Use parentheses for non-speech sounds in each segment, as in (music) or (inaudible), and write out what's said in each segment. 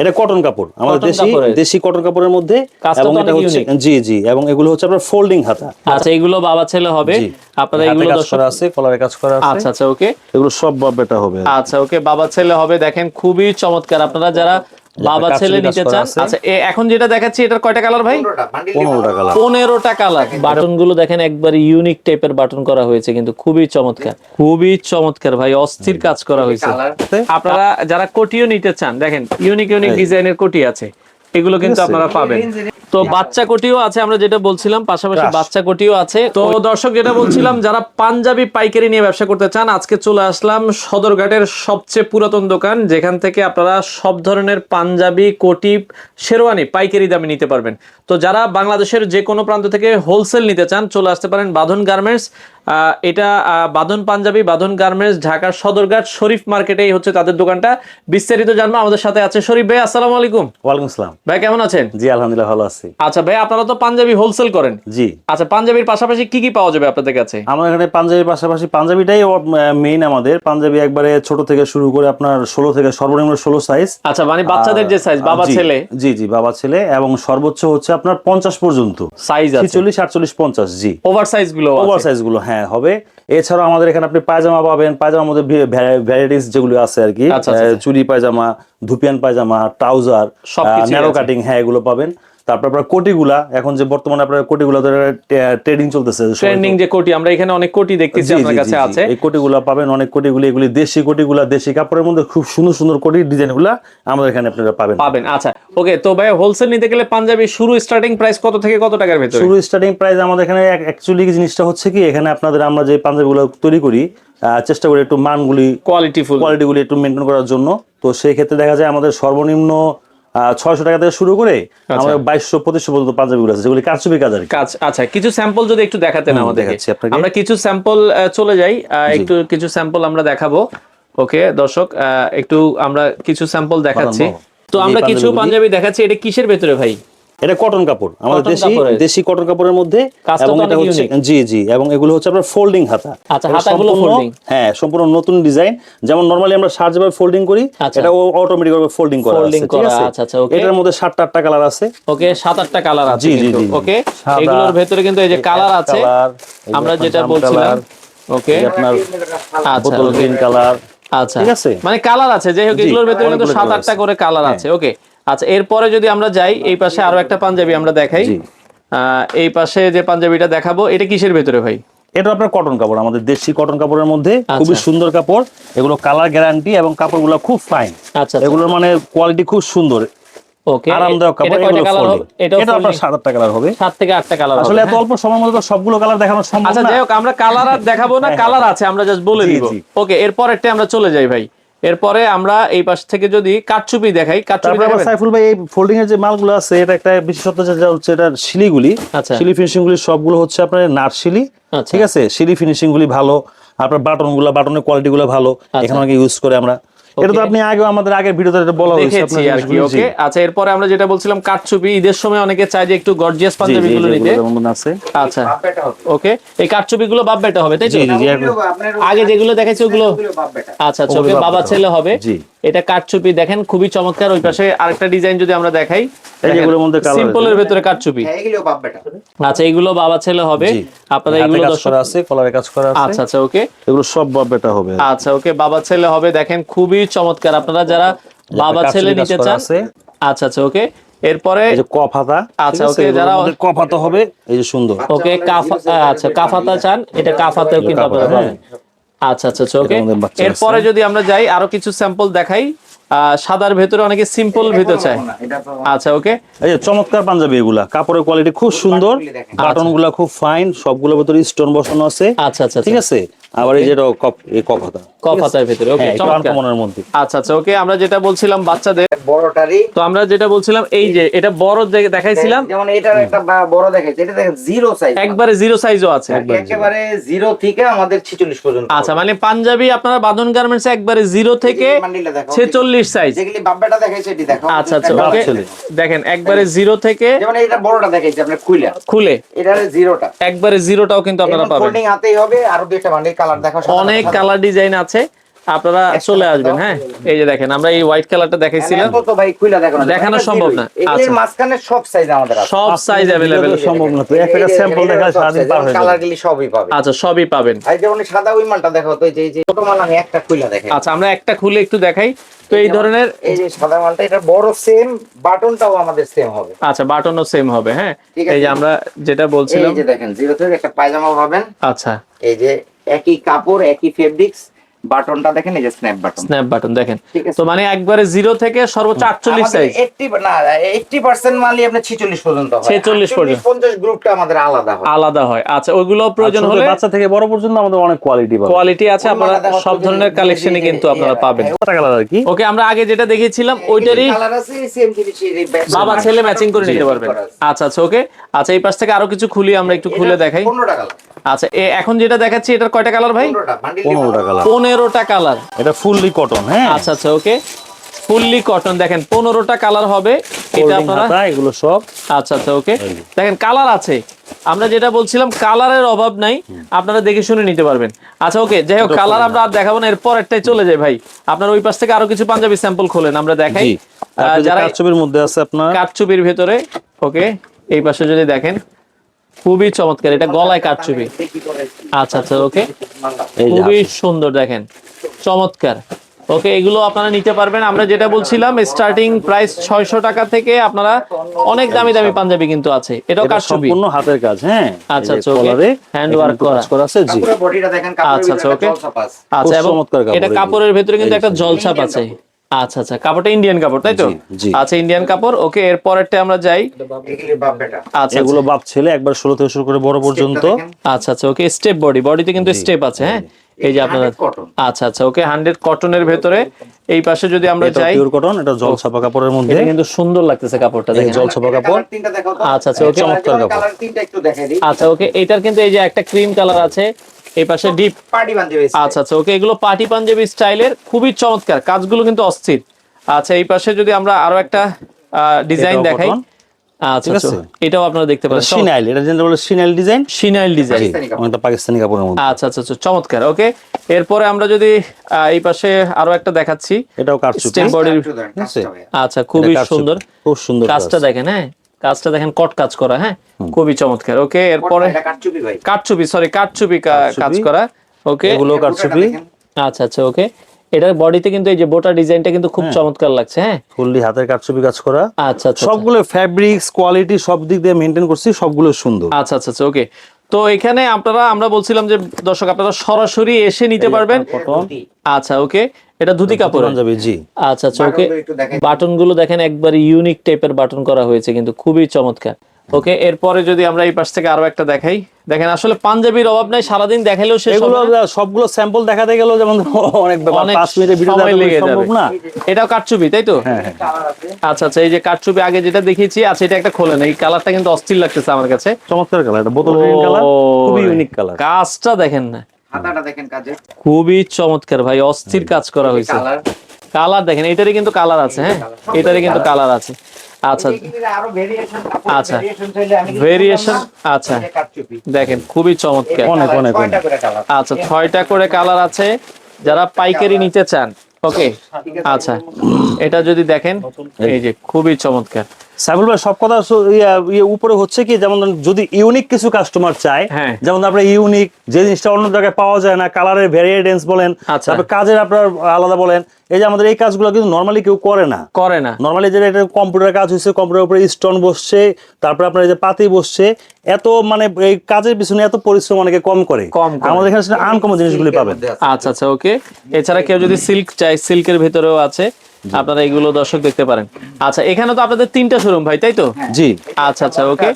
এটা কটন কাপড়। আমাদের দেশি দেশি কটন কাপড়ের মধ্যে এবং এটা হচ্ছে জি জি এবং এগুলো হচ্ছে আপনার ফোল্ডিং হাতা। আচ্ছা এগুলো বাবা ছেলে হবে। আপনারা এগুলো কাজ করা আছে কলারে কাজ করা আছে। আচ্ছা আচ্ছা ওকে। এগুলো সব বাবা বেটা হবে। আচ্ছা ওকে বাবা ছেলে হবে। দেখেন খুবই চমৎকার। আপনারা যারা বাবা ছেলে নিতে চান? আচ্ছা এখন যেটা দেখাচ্ছি এটার কয়টা কালার ভাই? পনেরোটা কালার পনেরোটা কালার বাটনগুলো দেখেন একবার ইউনিক টাইপের বাটন করা হয়েছে কিন্তু খুবই চমৎকার। খুবই চমৎকার ভাই অস্থির কাজ করা হয়েছে। আপনারা যারা কোটিও নিতে চান দেখেন ইউনিক ইউনিক ডিজাইনের কোটি আছে। এগুলো কিন্তু আপনারা পাবেন। তো বাচ্চা কোটিও আছে আমরা যেটা বলছিলাম পাশাপাশি বাচ্চা কোটিও আছে। তো দর্শক যেটা বলছিলাম যারা পাঞ্জাবি পাইকারি নিয়ে ব্যবসা করতে চান আজকে চলে আসলাম সদরঘাটের সবচেয়ে পুরাতন দোকান যেখান থেকে আপনারা সব ধরনের পাঞ্জাবি কোটি শেরওয়ানি পাইকারি দামে নিতে পারবেন। তো যারা বাংলাদেশের যে কোনো প্রান্ত থেকে হোলসেল নিতে চান চলে আসতে পারেন বাঁধন গার্মেন্টস এটা আহ, বাঁধন পাঞ্জাবি বাঁধন গার্মেন্টস ঢাকার সদরঘাট শরীফ মার্কেটেই হচ্ছে তাদের দোকানটা। বিস্তারিত জানব আমাদের সাথে আছে শরীফ ভাই আসসালামু আলাইকুম। ওয়ালাইকুম আসসালাম। ভাই কেমন আছেন? জি আলহামদুলিল্লাহ ভালো আছি। আচ্ছা ভাই আপনারা তো পাঞ্জাবি হোলসেল করেন। জি। আচ্ছা পাঞ্জাবির পাশাপাশি কি কি পাওয়া যাবে আপনাদের কাছে? আমার এখানে পাঞ্জাবির পাশাপাশি পাঞ্জাবিটাই মেইন আমাদের। পাঞ্জাবি একবারে ছোট থেকে শুরু করে আপনার ষোলো থেকে সর্বনিম্ন ষোলো সাইজ আচ্ছা মানে বাচ্চাদের যে সাইজ বাবা ছেলে। জি জি বাবা ছেলে এবং সর্বোচ্চ হচ্ছে আপনার পঞ্চাশ পর্যন্ত। সাইজ আছে। ছিচল্লিশ আটচল্লিশ পঞ্চাশ জি। ওভার সাইজগুলো ওভার সাইজগুলো হ্যাঁ। হবে। এছাড়া আমাদের এখানে আপনি পায়জামা পাবেন। পায়জামার মধ্যে ভ্যারাইটিস যেগুলো আছে আর কি আচ্ছা, আচ্ছা, আহ, চুরি পায়জামা ধুপিয়ান পায়জামা ট্রাউজার সব ন্যারো কাটিং হ্যাঁ এগুলো পাবেন। তারপর আপনার কোটিগুলা এখন যে বর্তমানে আপনার কোটিগুলা ট্রেডিং চলতেছে ট্রেন্ডিং যে কোটি আমরা এখানে অনেক কোটি দেখতেছি আপনার কাছে। আছে। এই কোটিগুলা পাবেন অনেক কোটিগুলি এগুলি দেশি কোটিগুলা দেশি কাপড়ের মধ্যে খুব সুন্দর সুন্দর কোটি ডিজাইনগুলা আমাদের এখানে আপনারা পাবেন। পাবেন আচ্ছা। ওকে তো ভাই হোলসেল নিতে গেলে পাঞ্জাবি শুরু স্টার্টিং প্রাইস কত থেকে কত টাকার ভেতরে? শুরু স্টার্টিং প্রাইস আমাদের এখানে অ্যাকচুয়ালি জিনিসটা হচ্ছে কি এখানে আপনাদের আমরা যে পাঞ্জাবিগুলো তৈরি করি চেষ্টা করি একটু মানগুলি কোয়ালিটি ফুল কোয়ালিটিগুলি একটু মেনটেন করার জন্য। তো সেই ক্ষেত্রে দেখা যায় আমাদের সর্বনিম্ন ছয়শো টাকা থেকে শুরু করে আচ্ছা। আমাদের বাইশশো পঁচিশশো পর্যন্ত পাঞ্জাবিগুলো আছে যেগুলি কারচুপি কাজ আর কাজ আচ্ছা কিছু স্যাম্পল যদি একটু দেখাতেন আমাদের দেখাচ্ছি আপনাকে। আমরা কিছু স্যাম্পল চলে যাই। আহ, একটু কিছু স্যাম্পল আমরা দেখাবো। ওকে দর্শক আহ, একটু আমরা কিছু স্যাম্পল দেখাচ্ছি। তো আমরা কিছু পাঞ্জাবি দেখাচ্ছি এটা কিসের ভেতরে ভাই? এটা কটন কাপড়। আমাদের দেশি দেশি কটন কাপড়ের মধ্যে এবং এটা হচ্ছে জি জি এবং এগুলো হচ্ছে আপনার ফোল্ডিং হাতা। আচ্ছা, হাতাগুলো folding। হ্যাঁ সম্পূর্ণ নতুন ডিজাইন যেমন নরমালি আমরা শার্ট যেভাবে ফোল্ডিং করি আচ্ছা। এটা অটোমেটিক ভাবে ফোল্ডিং করা আছে ঠিক আছে? আচ্ছা, আচ্ছা, okay। এটার মধ্যে সাতটা আটটা কালার আছে। ওকে সাত আটটা কালার আছে জি, কিন্তু। ওকে এগুলোর ভেতরে কিন্তু এই যে কালার আছে আমরা যেটা বলছিলাম ওকে আপনার আচ্ছা বোতল গ্রিন কালার আচ্ছা। ঠিক আছে? মানে কালার আছে যাই হোক এগুলোর ভেতরে কিন্তু অনেকগুলো সাত colour আটটা আছে। করে কালার আছে ওকে আচ্ছা এরপরে যদি আমরা যাই এই পাশে আরও একটা পাঞ্জাবি আমরা দেখাই। এই পাশে যে পাঞ্জাবিটা দেখাবো এটা কিসের ভেতরে ভাই? এটা আপনার কটন কাপড় আমাদের দেশি কটন কাপড়ের মধ্যে আচ্ছা। খুবই সুন্দর কাপড়। এগুলো কালার গ্যারান্টি এবং কাপড়গুলো খুব ফাইন আচ্ছা এগুলোর মানে কোয়ালিটি খুব সুন্দর। ওকে আরামদায়ক কাপড় এগুলো এটা আপনার সাত আটটা কালার হবে। সাত থেকে আটটা কালার আসলে এত অল্প সময়ের মধ্যে সবগুলো কালার দেখানো সম্ভব আচ্ছা যাই হোক আমরা কালার আর দেখাবো না কালার আছে আমরা জাস্ট বলে দিব। ওকে এরপরেরটা আমরা চলে যাই ভাই। এরপরে আমরা এই পাশ থেকে যদি কাটচুপি দেখাই কাটচুপি দেখাই সাইফুল ভাই এই ফোল্ডিং এর যে মালগুলো আছে এটা একটা বিশেষত্ব যেটা হচ্ছে এটা শিলিগুলি আচ্ছা। শিলি ফিনিশিং গুলি সবগুলো হচ্ছে আপনার নারশিলি আচ্ছা। ঠিক আছে শিলি ফিনিশিং গুলি ভালো আপনার বাটনগুলো বাটনের কোয়ালিটি গুলো ভালো এখানে অনেকে ইউজ করে আমরা এটা তো আপনি আগে আমাদের আগের ভিডিওতে এটা বলা হয়েছে দেখেছি আর কি ওকে আচ্ছা এরপরে আমরা যেটা বলছিলাম কাটচুপি ঈদের সময় অনেকে চায় যে একটু গর্জিয়াস পাঞ্জাবি গুলো নিতে। আছে। আচ্ছা ওকে এই কাটচুপি গুলো বাপ বেটা হবে তাই তো? আগে যেগুলো ওগুলো আচ্ছা আচ্ছা ওকে বাবা ছেলে হবে। এটা কাটচুপি দেখেন খুবই চমৎকার। ওই পাশে আরেকটা ডিজাইন যদি আমরা দেখাই এই যে এগুলোর মধ্যে colour সিম্পলের ভেতরে কাটচুপি এগুলো বাপ বেটা আচ্ছা এগুলো বাবা ছেলে হবে। আপনারা এগুলো দর্শক আছে কলারে কাজ করা আছে। আচ্ছা আচ্ছা ওকে এগুলো সব বাপ বেটা হবে। আচ্ছা ওকে বাবা ছেলে হবে দেখেন খুবই চমৎকার। আপনারা যারা বাবা ছেলে নিতে চান আচ্ছা আচ্ছা ওকে। এরপরে এই যে কফ আচ্ছা, ওকে, যারা- মধ্যে কফ হবে এই যে সুন্দর। ওকে কাফা আচ্ছা কাফাতা চান এটা কাফাতেও কিন্তু আপনারা হ্যাঁ। পাবেন। আচ্ছা আচ্ছা আচ্ছা ওকে। এরপরে যদি আমরা যাই আরও কিছু স্যাম্পল দেখাই। আহ, সাদার ভেতরে অনেকে সিম্পল ভিতরে চায়। আচ্ছা ওকে। এই যে চমৎকার পাঞ্জাবি এগুলা কাপড়ের কোয়ালিটি খুব সুন্দর বাটনগুলা খুব ফাইন সবগুলোর ভিতরে স্টোন বসানো আছে। আচ্ছা আচ্ছা। ঠিক আছে? আবার এই যে কপ এই কপ হাতা। কফাতার ভেতরে ওকে হ্যাঁ মধ্যে। আচ্ছা আচ্ছা ওকে আমরা যেটা বলছিলাম বাচ্চাদের বড়টারই তো আমরা যেটা বলছিলাম এই যে এটা বড় দেখাইছিলাম যেমন এটার একটা বড় দেখাইছে এটা দেখেন জিরো সাইজ একবারে জিরো সাইজও আছে। একেবারে জিরো থেকে আমাদের ছিচল্লিশ পর্যন্ত আচ্ছা মানে পাঞ্জাবি আপনারা বাঁধন গার্মেন্টস একবারে জিরো থেকে মান্ডিলটা দেখো ছেচল্লিশ সাইজ যেগুলি দেখাইছে এটি দেখো আচ্ছা আচ্ছা ওকে দেখেন একবারে জিরো থেকে যেমন এটা বড়টা দেখাইছে আপনার খুইলা। খুলে। এটার জিরোটা একবারে জিরোটাও কিন্তু আপনারা পাবেন। ফোল্ডিং হাতেই হবে আর দুই একটা বান্ডিল কালার দেখো অনেক কালার। ডিজাইন আছে। আপনারা চলে আসবেন হ্যাঁ? এই যে দেখেন আমরা এই হোয়াইট কালারটা দেখাইছিলাম। দেখানো সম্ভব না। এগুলোর আচ্ছা। মাঝখানে সব সাইজ আমাদের আছে। সব সাইজ অ্যাভেলেবেল সম্ভব না তো একটা স্যাম্পল দেখা সারাদিন পার হয়ে কালার যাবে। গুলি সবই পাবে। আচ্ছা সবই পাবেন। আর যেমন এই সাদা ওই মালটা দেখো তো এই যে ছোট মাল আমি একটা খুলে দেখাই। আচ্ছা আমরা একটা খুলে একটু দেখাই। তো এই ধরনের এই যে সাদা মালটা এটা বড় সেম বাটনটাও আমাদের সেম হবে। আচ্ছা বাটনও সেম হবে হ্যাঁ? এই যে আমরা যেটা বলছিলাম এই যে দেখেন জিরো থেকে একটা পায়জামা পাবেন। আচ্ছা। এই যে একই কাপড় একই ফেব্রিক্স বাটনটা দেখেন এই যে স্ন্যাপ বাটন স্ন্যাপ বাটন দেখেন। তো মানে একবারে জিরো থেকে সর্বোচ্চ আটচল্লিশ সাইজ 80 না 80% মালই আপনার 46 পর্যন্ত হয় 46 পর্যন্ত। 50 গ্রুপটা আমাদের আলাদা হয়। আলাদা হয়। আচ্ছা ওইগুলো প্রয়োজন হলে বাচ্চা থেকে বড় পর্যন্ত আমাদের অনেক কোয়ালিটি পাবেন। কোয়ালিটি আছে আপনারা সব ধরনের কালেকশনই কিন্তু আপনারা পাবেন। ওটা কালার আর কি? ওকে আমরা আগে যেটা দেখিয়েছিলাম ওইটারই কালার আছে সেম জিনিস এই বাবা ছেলে ম্যাচিং করে নিতে পারবেন। আচ্ছা আচ্ছা ওকে। আচ্ছা এই পাশ থেকে আরও কিছু খুলি আমরা একটু খুলে দেখাই। 15 টাকা আচ্ছা এ- এখন যেটা দেখাচ্ছি এটার কয়টা কালার ভাই? 15 টাকা বান্ডিল পনেরোটা কালার পনেরোটা কালার এটা ফুললি কটন হ্যাঁ? আচ্ছা আচ্ছা ওকে ফুললি কটন দেখেন পনেরোটা কালার হবে। এটা আপনারা এগুলো সব। আচ্ছা আচ্ছা ওকে দেখেন কালার আছে। আমরা যেটা বলছিলাম কালারের অভাব নাই। আপনারা দেখে শুনে নিতে পারবেন। আচ্ছা ওকে যাই হোক কালার আমরা আর দেখাবো না এরপর একটাই চলে যায় ভাই। আপনার ওই পাশ থেকে আরও কিছু পাঞ্জাবি স্যাম্পল খোলেন আমরা দেখাই। যারা কারচুপির মধ্যে আছে আপনার? কাঠচুপির ভেতরে ওকে এই পাশে যদি দেখেন খুবই চমৎকার এটা গলায় কাঠচুপি আচ্ছা আচ্ছা ওকে। খুবই সুন্দর দেখেন। চমৎকার। ওকে এগুলো আপনারা নিতে পারবেন। আমরা যেটা বলছিলাম স্টার্টিং প্রাইস ছয়শো টাকা থেকে আপনারা অনেক দামি দামি পাঞ্জাবি কিন্তু আছে। এটাও এটা কাঠচুপি সম্পূর্ণ হাতের কাজ হ্যাঁ। আচ্ছা, আচ্ছা. কলারে Hand করা। করা আছে জি। পুরো বডিটা দেখেন কাপড়ের আচ্ছা, আচ্ছা, আছে। আচ্ছা এবং এটা কাপড়ের ভেতরে কিন্তু একটা জলছাপ আছে। আচ্ছা আচ্ছা কাপড়টা ইন্ডিয়ান কাপড় তাই তো। আচ্ছা ইন্ডিয়ান কাপড় ওকে এর পরেরটা আমরা যাই। এগুলি বাপ বেটা। আচ্ছা এগুলো বাপ ছেলে একবার ষোলো থেকে শুরু করে বড় পর্যন্ত। আচ্ছা আচ্ছা ওকে স্টেপ বডি বডিতে কিন্তু স্টেপ আছে হ্যাঁ? এই যে আপনারা আচ্ছা আচ্ছা ওকে হান্ড্রেড কটনের ভেতরে। এই পাশে যদি আমরা যাই পিওর কটন এটা জল ছাপা কাপড়ের মধ্যে। এটা কিন্তু সুন্দর লাগতেছে কাপড়টা দেখেন। জল ছাপা কাপড়। তিনটা দেখাও তো। আচ্ছা, আচ্ছা, okay. চমৎকার কাপড়। কালার তিনটা একটু দেখাই দিই। আচ্ছা ওকে এটার কিন্তু এই যে একটা ক্রিম কালার আছে। এই পাশে ডিপ পার্টি পাঞ্জাবি আচ্ছা আচ্ছা ওকে এগুলো পার্টি পাঞ্জাবি স্টাইলের খুবই চমৎকার কাজগুলো কিন্তু অস্থির। আচ্ছা এই পাশে যদি আমরা আরও একটা ডিজাইন দেখাই। আচ্ছা আচ্ছা এটাও আপনারা দেখতে পারেন। সিনাইল এটা যেটা বলে সিনাইল ডিজাইন সিনাইল ডিজাইন পাকিস্তানি অনেকটা পাকিস্তানি কাপড়ের মধ্যে। আচ্ছা আচ্ছা আচ্ছা চমৎকার ওকে এরপরে আমরা যদি আহ, এই পাশে আরও একটা দেখাচ্ছি। এটাও ভাইয়া। আচ্ছা খুবই সুন্দর। খুব সুন্দর কাজটা কাজ। দেখেন হ্যাঁ। কাজটা দেখেন কট কাজ করা হ্যাঁ? খুবই চমৎকার। ওকে এরপরে কাটচুপি কাঠচুপি সরি কাঠচুপি কা- কাজ করা। ওকে এগুলো কাঠচুপি। আচ্ছা আচ্ছা ওকে এটার বডিতে কিন্তু এই যে বোটা ডিজাইনটা কিন্তু খুব চমৎকার লাগছে হ্যাঁ? ফুললি হাতের কারচুপি কাজ করা। আচ্ছা আচ্ছা সবগুলো ফ্যাব্রিক্স কোয়ালিটি সব দিক দিয়ে মেনটেন করছি সবগুলো সুন্দর। আচ্ছা আচ্ছা আচ্ছা ওকে তো এখানে আপনারা আমরা বলছিলাম যে দর্শক আপনারা সরাসরি এসে নিতে পারবেন। আচ্ছা ওকে। এটা ধুতি কাপড় যাবে জি। আচ্ছা আচ্ছা ওকে। বাটনগুলো। বাটনগুলো দেখেন একবার ইউনিক টাইপের বাটন করা হয়েছে কিন্তু খুবই চমৎকার। ওকে এরপরে যদি আমরা এই পাশ থেকে আরও একটা দেখাই। দেখেন আসলে পাঞ্জাবির অভাব নাই সারাদিন দেখাইলেও শেষ এগুলো সবগুলো স্যাম্পল দেখাতে গেল যেমন (laughs) অনেক পাঁচ মিনিটের ভিডিও লেগে যাবে। না। এটাও কাটছবি তাই তো? হ্যাঁ হ্যাঁ। কালার আছে আচ্ছা আচ্ছা এই যে কাটছবি আগে যেটা দেখিয়েছি আচ্ছা এটা একটা খোলেন। এই কালারটা কিন্তু অস্থির লাগতেছে আমার কাছে। চমৎকার কালার এটা বোতল গ্রিন কালার খুবই ইউনিক কালার। কাজটা দেখেন না। হাতাটা দেখেন কাজে। খুবই চমৎকার ভাই অস্থির কাজ করা হয়েছে। কালার। কালার দেখেন এটারই কিন্তু কালার আছে হ্যাঁ? এটারই কিন্তু কালার আছে। আচ্ছা। আচ্ছা। ভেরিয়েশন চাইলে আমি ভেরিয়েশন আচ্ছা। দেখেন খুবই চমৎকার। অনেক, অনেক, আচ্ছা ছয়টা করে কালার আছে। যারা পাইকারি নিতে চান ওকে আচ্ছা। এটা যদি দেখেন এই যে খুবই চমৎকার। সাইবুল ভাই সব কথা ইয়ে উপরে হচ্ছে কি যেমন যদি ইউনিক কিছু কাস্টমার চায় হ্যাঁ। যেমন আপনার ইউনিক যে জিনিসটা অন্য জায়গায় পাওয়া যায় না কালারের ভ্যারিয়েন্স বলেন আচ্ছা। তারপর কাজের আপনার আলাদা বলেন এই যে আমাদের এই কাজগুলো কিন্তু নর্মালি কেউ করে না। করে না। নর্মালি যেটা এটা কম্পিউটার কাজ হয়েছে কম্পিউটার উপরে স্টোন বসছে তারপরে আপনার এই যে পাতি বসছে এত মানে এই কাজের পিছনে এত পরিশ্রম অনেকে কম করে। কম আমাদের এখানে আনকমন জিনিসগুলি পাবেন। আচ্ছা আচ্ছা ওকে এছাড়া কেউ যদি সিল্ক চায় সিল্কের ভেতরেও আছে। আপনারা এগুলো দর্শক দেখতে পারেন। আচ্ছা এখানে তো আপনাদের তিনটা শোরুম ভাই তাই তো? জি। আচ্ছা আচ্ছা ওকে।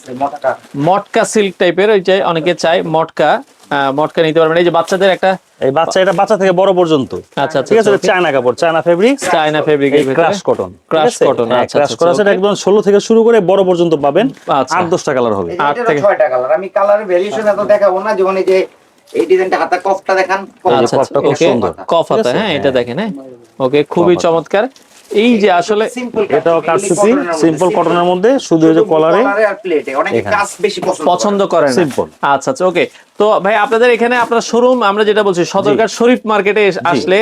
মটকা। সিল্ক টাইপের ওই যে অনেকে চায় মটকা আহ, মটকা নিতে পারবেন। এই যে বাচ্চাদের একটা এই বাচ্চা এটা বাচ্চা থেকে বড় পর্যন্ত। আচ্ছা আচ্ছা ঠিক আছে চায়না কাপড় China fabric China fabric crush cotton Crush cotton, আচ্ছা, ক্রাশ আচ্ছা, করা আচ্ছা, সেটা একদম ষোলো থেকে শুরু করে বড় পর্যন্ত পাবেন। আচ্ছা। আট দশটা কালার হবে। আট এটারও থেকে- ছয়টা কালার আমি কালার ভেরিয়েশন এত দেখাবো না যেমন এই যে এই ডিজাইনটা হাতা কফটা দেখান। আচ্ছা আচ্ছা খুব সুন্দর। কফ হাতা হ্যাঁ এটা দেখেন হ্যাঁ। ওকে খুবই চমৎকার। এই যে আসলে এটাও সিম্পল কটনের মধ্যে শুধু এই যে কলারে আর প্লেটে অনেকে কাজ বেশি পছন্দ করে করেন সিম্পল আচ্ছা আচ্ছা ওকে। তো ভাই আপনাদের এখানে আপনার শোরুম আমরা যেটা বলছি সদরঘাট শরীফ মার্কেটে আসলে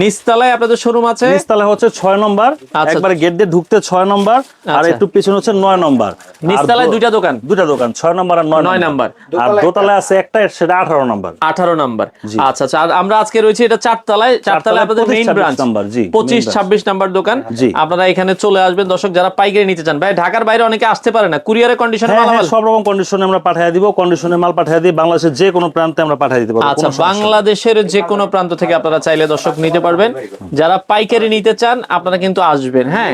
নিচতলায় আপনাদের শোরুম আছে? নিচতলা হচ্ছে ছয় নম্বর আচ্ছা। একবারে গেট দিয়ে ঢুকতে ছয় নম্বর আর আচ্ছা। একটু পিছনে হচ্ছে নয় নম্বর। আর নিচতলায় দুইটা দোকান? দুটা দোকান ছয় নম্বর আর নয় নম্বর। আর দোতলায় আছে একটা সেটা আঠারো নম্বর। আঠারো নাম্বার। আচ্ছা আচ্ছা আমরা আজকে রয়েছে এটা চারতলায়। চারতলায় আপনাদের মেইন ব্রাঞ্চ নাম্বার, জি, main পঁচিশ branch। ছাব্বিশ নাম্বার দোকান। জি। আপনারা এখানে চলে আসবেন। দর্শক যারা পাইকারি নিতে চান ভাই ঢাকার বাইরে অনেকে আসতে পারে না। কুরিয়ারের কন্ডিশন হ্যাঁ হ্যাঁ সব রকম কন্ডিশনে আমরা পাঠিয়ে দিব। কন্ডিশনে মাল পাঠিয়ে দিই। বাংলাদেশের যে কোনো প্রান্তে আমরা পাঠিয়ে দিতে পারব আচ্ছা। বাংলাদেশের যে কোনো প্রান্ত থেকে আপনারা চাইলে দর্শক নিতে পারবেন। যারা পাইকারি নিতে চান আপনারা কিন্তু আসবেন হ্যাঁ?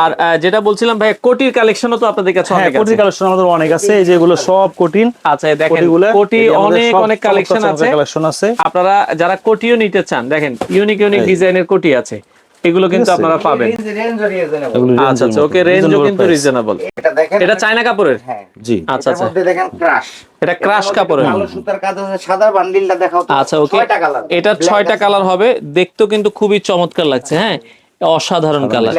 আর যেটা বলছিলাম ভাই কোটির কালেকশনও তো আপনাদের কাছে হ্যাঁ অনেক আছে। কালেকশন আমাদের অনেক আছে। এই যেগুলো সব কঠিন আচ্ছা দেখেন কোটি অনেক অনেক কালেকশন আছে। কালেকশন আছে। আপনারা যারা কোটিও নিতে চান দেখেন ইউনিক ইউনিক ডিজাইনের কোটি আছে। এগুলো কিন্তু আপনারা পাবেন। আচ্ছা আচ্ছা ওকে রেঞ্জও কিন্তু রিজনেবল এটা দেখেন এটা চায়না কাপড়ের? হ্যাঁ। জি। আচ্ছা আচ্ছা। এটা দেখেন ক্রাশ এটা ক্রাশ কাপড়ের। ভালো সুতার কাজ আছে সাদা বান্ডিলটা দেখাও তো। আচ্ছা ওকে। ছয়টা কালার এটা ছয়টা কালার হবে। দেখতেও কিন্তু খুবই চমৎকার লাগছে হ্যাঁ? অসাধারণ কালার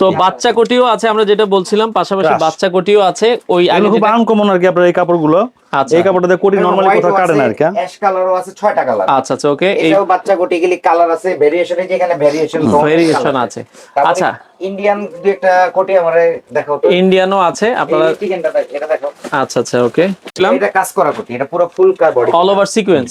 তো বাচ্চা কোটিও আছে আমরা যেটা বলছিলাম পাশাপাশি বাচ্চা কোটিও আছে ওই আগে খুব আনকমন আর কি আপনার এই কাপড়গুলো। আচ্ছা। এই কাপড়টাতে কোটি নরমালি কোথাও কাটে না আর কি? অ্যাশ কালারও আছে ছয়টা কালার আচ্ছা আচ্ছা ওকে এই এটাও বাচ্চা কোটি গেলি কালার আছে ভেরিয়েশনে যেখানে ভেরিয়েশন ভেরিয়েশন আছে। আচ্ছা। ইন্ডিয়ান দুই একটা কোটি আমারে দেখাও তো। ইন্ডিয়ানও আছে আপনারা দেখ- এটা দেখো আচ্ছা আচ্ছা ওকে এটা কাজ করা কোটি এটা পুরো full car body all over sequence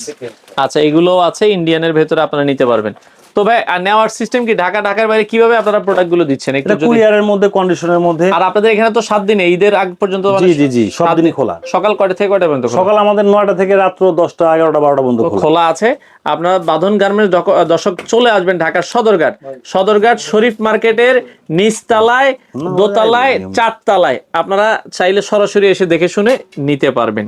আচ্ছা এগুলো আছে ইন্ডিয়ানের ভেতরে আপনারা নিতে পারবেন। তো ভাই আর নেওয়ার সিস্টেম কি ঢাকা ঢাকার বাইরে কীভাবে আপনারা প্রোডাক্টগুলো দিচ্ছেন? একটু কুরিয়ারের মধ্যে কন্ডিশনের মধ্যে। আর আপনাদের এখানে তো সাত দিনে ঈদের আগ পর্যন্ত মানে জি জি জি সব দিনই দিন- খোলা। সকাল কয়টা থেকে কয়টা পর্যন্ত? সকাল আমাদের নয়টা থেকে রাত্র দশটা এগারোটা বারোটা পর্যন্ত খোলা। খোলা আছে। আপনারা বাঁধন গার্মেন্টস দর্শক চলে আসবেন ঢাকার সদরঘাট। সদরঘাট শরীফ মার্কেটের নিচতলায় দোতলায় চারতলায়। আপনারা চাইলে সরাসরি এসে দেখে শুনে নিতে পারবেন।